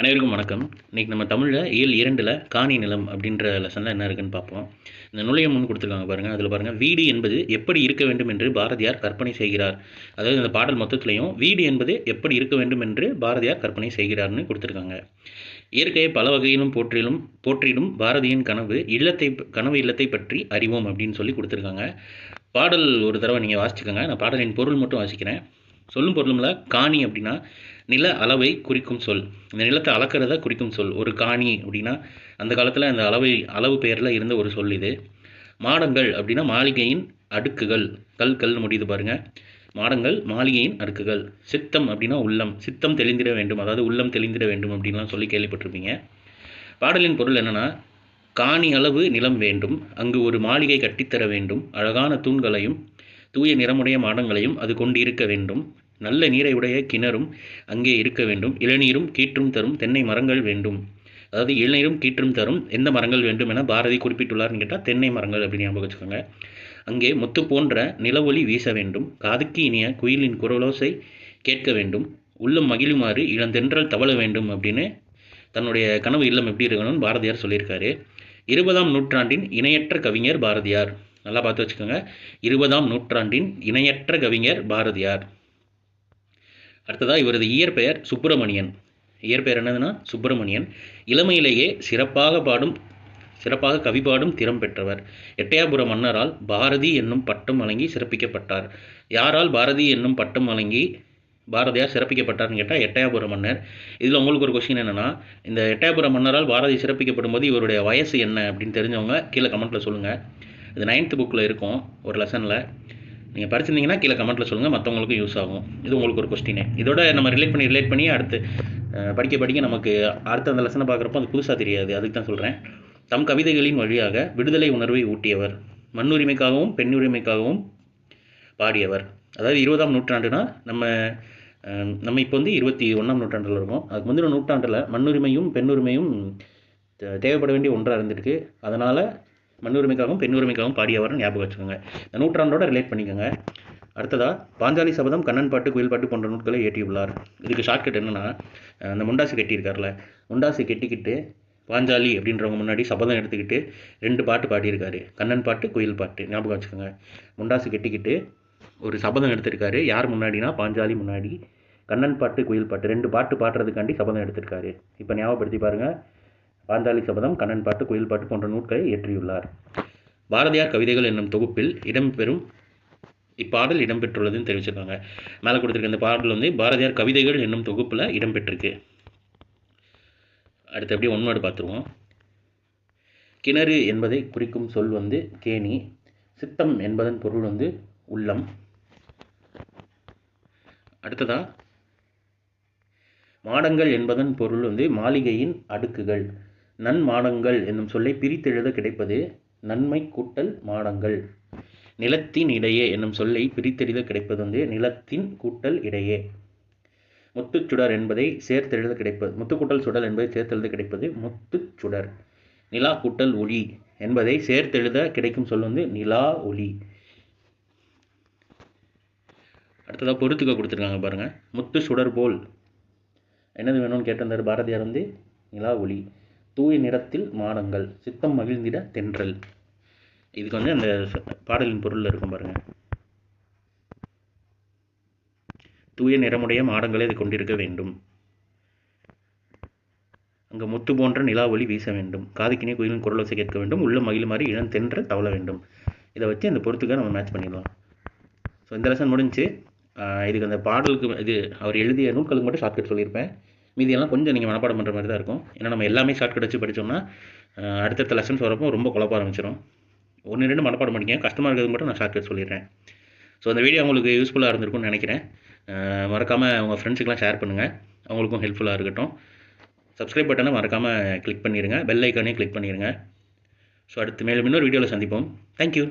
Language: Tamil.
அனைவருக்கும் வணக்கம். இன்றைக்கி நம்ம தமிழில் இயல் இரண்டில் காணி நிலம் அப்படின்ற லெசனில் என்ன இருக்குன்னு பார்ப்போம். இந்த நுழையம் முன் கொடுத்துருக்காங்க பாருங்கள் அதில் பாருங்கள் வீடு என்பது எப்படி இருக்க வேண்டும் என்று பாரதியார் கற்பனை செய்கிறார். அதாவது இந்த பாடல் மொத்தத்துலேயும் வீடு என்பது எப்படி இருக்க வேண்டும் என்று பாரதியார் கற்பனை செய்கிறார்னு கொடுத்துருக்காங்க. இயற்கையை பல வகையிலும் போற்றிலும் போற்றிடும் பாரதியின் கனவு இல்லத்தை கனவு இல்லத்தை பற்றி அறிவோம் அப்படின்னு சொல்லி கொடுத்துருக்காங்க. பாடல் ஒரு தடவை நீங்கள் வாசிச்சுக்கோங்க. நான் பாடலின் பொருள் மட்டும் வாசிக்கிறேன். சொல்லும் பொருளும்ல காணி அப்படின்னா நில அளவை குறிக்கும் சொல். இந்த நிலத்தை அளக்கிறத குறிக்கும் சொல். ஒரு காணி அப்படின்னா அந்த காலத்தில் அந்த அளவை அளவு பெயரில் இருந்த ஒரு சொல் இது. மாடங்கள் அப்படின்னா மாளிகையின் அடுக்குகள். கல் கல் முடியுது பாருங்க. மாடங்கள் மாளிகையின் அடுக்குகள். சித்தம் அப்படின்னா உள்ளம். சித்தம் தெளிந்திட வேண்டும். அதாவது உள்ளம் தெளிந்திட வேண்டும் அப்படின்லாம் சொல்லி கேள்விப்பட்டிருப்பீங்க. பாடலின் பொருள் என்னென்னா காணி அளவு நிலம் வேண்டும். அங்கு ஒரு மாளிகை கட்டித்தர வேண்டும். அழகான தூண்களையும் தூய நிறமுடைய மாடங்களையும் அது கொண்டிருக்க வேண்டும். நல்ல நீரை உடைய கிணறும் அங்கே இருக்க வேண்டும். இளநீரும் கீற்றும் தரும் தென்னை மரங்கள் வேண்டும். அதாவது இளநீரும் கீற்றும் தரும் எந்த மரங்கள் வேண்டும் என பாரதி குறிப்பிட்டுள்ளார்னு கேட்டால் தென்னை மரங்கள் அப்படின்னு ஞாபகம் வச்சுக்கோங்க. அங்கே முத்து போன்ற நிலவொளி வீச வேண்டும். காதுக்கு இனிய குயிலின் குரலோசை கேட்க வேண்டும். உள்ளம் மகிழுமாறு இளந்தென்றல் தவழ வேண்டும் அப்படின்னு தன்னுடைய கனவு இல்லம் எப்படி இருக்கணும்னு பாரதியார் சொல்லியிருக்காரு. இருபதாம் நூற்றாண்டின் இணையற்ற கவிஞர் பாரதியார். நல்லா பார்த்து வச்சுக்கோங்க. இருபதாம் நூற்றாண்டின் இணையற்ற கவிஞர் பாரதியார். அடுத்ததாக இவரது இயற்பெயர் சுப்பிரமணியன். இயற்பெயர் என்னதுன்னா சுப்பிரமணியன். இளமையிலேயே சிறப்பாக பாடும் சிறப்பாக கவி பாடும் திறம் பெற்றவர். எட்டயாபுர மன்னரால் பாரதி என்னும் பட்டம் வழங்கி சிறப்பிக்கப்பட்டார். யாரால் பாரதி என்னும் பட்டம் வழங்கி பாரதியார் சிறப்பிக்கப்பட்டார்னு கேட்டால் எட்டயாபுர மன்னர். இதில் உங்களுக்கு ஒரு கொஸ்டின் என்னென்னா இந்த எட்டயாபுர மன்னரால் பாரதி சிறப்பிக்கப்படும் போது இவருடைய வயசு என்ன அப்படின்னு தெரிஞ்சவங்க கீழே கமெண்ட்டில் சொல்லுங்கள் இது நைன்த்து புக்கில் இருக்கும் ஒரு லெசனில் நீங்கள் படிச்சிருந்தீங்கன்னா கீழே கமெண்ட்டில் சொல்லுங்கள் மற்றவங்களுக்கும் யூஸ் ஆகும். இது உங்களுக்கு ஒரு கொஸ்டினே இதோட நம்ம ரிலேட் பண்ணி ரிலேட் பண்ணி அடுத்து படிக்க படிக்க நமக்கு அடுத்த அந்த லெசனை பார்க்குறப்போ அது புதுசாக தெரியாது. அதுக்கு தான் சொல்கிறேன் தம் கவிதைகளின் வழியாக விடுதலை உணர்வை ஊட்டியவர் மண்ணுரிமைக்காகவும் பெண்ணுரிமைக்காகவும் பாடியவர். அதாவது இருபதாம் நூற்றாண்டுனா நம்ம நம்ம இப்போ வந்து இருபத்தி ஒன்றாம் நூற்றாண்டில் இருக்கோம். அதுக்கு முந்தின நூற்றாண்டில் மண்ணுரிமையும் பெண்ணுரிமையும் தேவைப்பட வேண்டிய ஒன்றாக இருந்திருக்கு. அதனால் மன்னுரிமைக்காகவும் பெண் உரிமைக்காகவும் பாடியவர்னு ஞாபகம் வச்சுக்கோங்க. இந்த நூற்றாண்டோட ரிலேட் பண்ணிக்கோங்க. அடுத்ததாக பாஞ்சாலி சபதம் கண்ணன் பாட்டு குயில் பாட்டு போன்ற நூட்களை ஏற்றியுள்ளார் இதுக்கு ஷார்ட்கட் என்னென்னா அந்த முண்டாசி கட்டியிருக்கார்ல முண்டாசி கட்டிக்கிட்டு பாஞ்சாலி அப்படின்றவங்க முன்னாடி சபதம் எடுத்துக்கிட்டு ரெண்டு பாட்டு பாடியிருக்காரு. கண்ணன் பாட்டு குயில் பாட்டு. ஞாபகம் வச்சுக்கோங்க. முண்டாசி கட்டிக்கிட்டு ஒரு சபதம் எடுத்திருக்காரு. யார் முன்னாடினா பாஞ்சாலி முன்னாடி. கண்ணன் பாட்டு குயில் பாட்டு ரெண்டு பாட்டு பாடுறதுக்காண்டி சபதம் எடுத்திருக்காரு. இப்போ ஞாபகப்படுத்தி பாருங்கள் பாஞ்சாலி சபதம் கண்ணன் பாட்டு குயில் பாட்டு போன்ற நூட்களை இயற்றியுள்ளார். பாரதியார் கவிதைகள் என்னும் தொகுப்பில் இடம்பெறும் இப்பாடல் இடம்பெற்றுள்ளதுன்னு தெரிவிச்சிருக்காங்க. மேலே கொடுத்துருக்க இந்த பாடல் வந்து பாரதியார் கவிதைகள் என்னும் தொகுப்பில் இடம்பெற்றிருக்கு. அடுத்து அப்படியே ஒன்வேர்டு பார்த்துருவோம். கிணறு என்பதை குறிக்கும் சொல் வந்து கேணி சித்தம் என்பதன் பொருள் வந்து உள்ளம். அடுத்ததா மாடங்கள் என்பதன் பொருள் வந்து மாளிகையின் அடுக்குகள். நன்மாடங்கள் என்னும் சொல்லை பிரித்தெழுத கிடைப்பது நன்மை கூட்டல் மாடங்கள் நிலத்தின் இடையே என்னும் சொல்லை பிரித்தெழுத கிடைப்பது வந்து நிலத்தின் கூட்டல் இடையே. முத்துச்சுடர் என்பதை சேர்த்தெழுத கிடைப்பது முத்துக்கூட்டல் சுடல் என்பதை சேர்த்தெழுத கிடைப்பது முத்துச்சுடர் நிலா கூட்டல் ஒளி என்பதை சேர்த்தெழுத கிடைக்கும் சொல் வந்து நிலா ஒளி. அடுத்ததாக பொறுத்துக்க கொடுத்துருக்காங்க பாருங்கள் முத்து சுடர் போல். என்னது வேணும்னு கேட்டிருந்தார் பாரதியார் வந்து? நிலா ஒளி. தூய நிறத்தில் மாடங்கள் சித்தம் மகிழ்ந்திட தென்றல். இதுக்கு வந்து அந்த பாடலின் பொருளில் இருக்கும் பாருங்க. தூய நிறமுடைய மாடங்களை இது கொண்டிருக்க வேண்டும். அங்கு முத்து போன்ற நிலா ஒளி வீச வேண்டும். காதுக்கினே குயிலின் குரல் வசை கேட்க வேண்டும். உள்ள மகிழுமாறு இளம் தென்ற தவள வேண்டும். இதை வச்சு அந்த பொருத்துக்காக நம்ம மேட்ச் பண்ணிடலாம். ஸோ இந்த லெசன் முடிஞ்சு இதுக்கு அந்த பாடலுக்கு இது அவர் எழுதிய நூல்களுக்கு மட்டும் ஷார்ட்கட் சொல்லியிருப்பேன். மீதியெல்லாம் கொஞ்சம் நீங்கள் மனப்பாடம் பண்ணுற மாதிரி தான் இருக்கும். ஏன்னா நம்ம எல்லாமே ஷார்ட்கட் வச்சு படித்தோம்னா அடுத்தடுத்த லெசன்ஸ் வரப்போ ரொம்ப குழப்ப ஆரம்பிச்சிடும் ஒன்று ரெண்டு மனப்பாடம் பண்ணிக்கங்க. கஷ்டமாக இருக்கிறது மட்டும் நான் ஷார்ட்கட் சொல்லிடுறேன். ஸோ அந்த வீடியோ உங்களுக்கு யூஸ்ஃபுல்லாக இருந்திருக்கும்னு நினைக்கிறேன். மறக்காமல் உங்கள் ஃப்ரெண்ட்ஸுக்கெலாம் ஷேர் பண்ணுங்கள் அவங்களுக்கும் ஹெல்ப்ஃபுல்லாக இருக்கட்டும். சப்ஸ்கிரைப் பட்டனை மறக்காமல் கிளிக் பண்ணிடுங்க பெல் ஐக்கானே கிளிக் பண்ணிடுங்க ஸோ அடுத்து மேலும் இன்னொரு வீடியோவில் சந்திப்போம். தேங்க்யூ